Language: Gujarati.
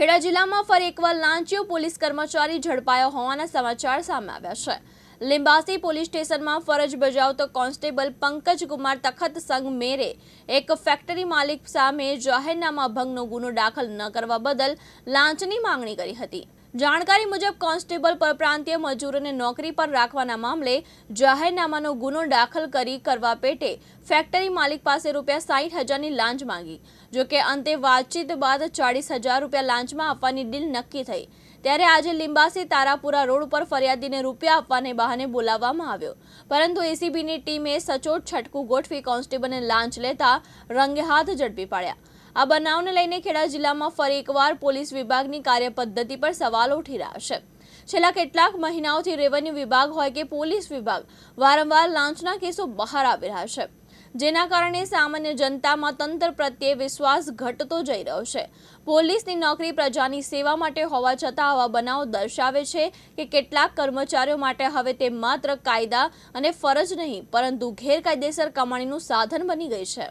ખેડા જિલ્લામાં ફરી એકવાર લાંચિયો પોલીસ કર્મચારી ઝડપાયો હોવાના સમાચાર સામે આવ્યા છે. લિંબાસી પોલીસ સ્ટેશનમાં ફરજ બજાવતો કોન્સ્ટેબલ પંકજ કુમાર તખત સંઘ મેરે એક ફેક્ટરી માલિક સામે જાહેરનામા ભંગનો ગુનો દાખલ ન કરવા બદલ લાંચની માંગણી કરી હતી. જાણકારી મુજબ કોન્સ્ટેબલ પરપ્રાંતીય મજૂરોને નોકરી પર રાખવાના મામલે જાહેરનામાનો ગુનો દાખલ કરી કરવા પેટે ફેક્ટરી માલિક પાસે રૂપિયા સાઠ હજારની લાંચ માંગી. જોકે અંતે વાતચીત બાદ ચાળીસ હજાર રૂપિયા લાંચમાં આપવાની ડીલ નક્કી થઈ. ત્યારે આજે લિંબાસી તારાપુરા રોડ ઉપર ફરિયાદીને રૂપિયા આપવાને બહાને બોલાવવામાં આવ્યો. પરંતુ એસીબીની ટીમે સચોટ છટકું ગોઠવી કોન્સ્ટેબલને લાંચ લેતા રંગે હાથ ઝડપી પાડ્યા. આ બનાવને લઈને ખેડા જિલ્લામાં ફરી એકવાર પોલીસ વિભાગની કાર્યપદ્ધતિ પર સવાલ ઉઠી રહ્યા છે. છેલ્લા કેટલાક મહિનાઓથી રેવન્યુ વિભાગ હોય કે પોલીસ વિભાગ, વારંવાર લાંચના કેસો બહાર આવી રહ્યા છે. જેના કારણે સામાન્ય જનતામાં તંત્ર પ્રત્યે વિશ્વાસ ઘટતો જઈ રહ્યો છે. પોલીસની નોકરી પ્રજાની સેવા માટે હોવા છતાં આવા બનાવ દર્શાવે છે કે કેટલાક કર્મચારીઓ માટે હવે તે માત્ર કાયદા અને ફરજ નહીં, પરંતુ ગેરકાયદેસર કમાણીનું સાધન બની ગઈ છે.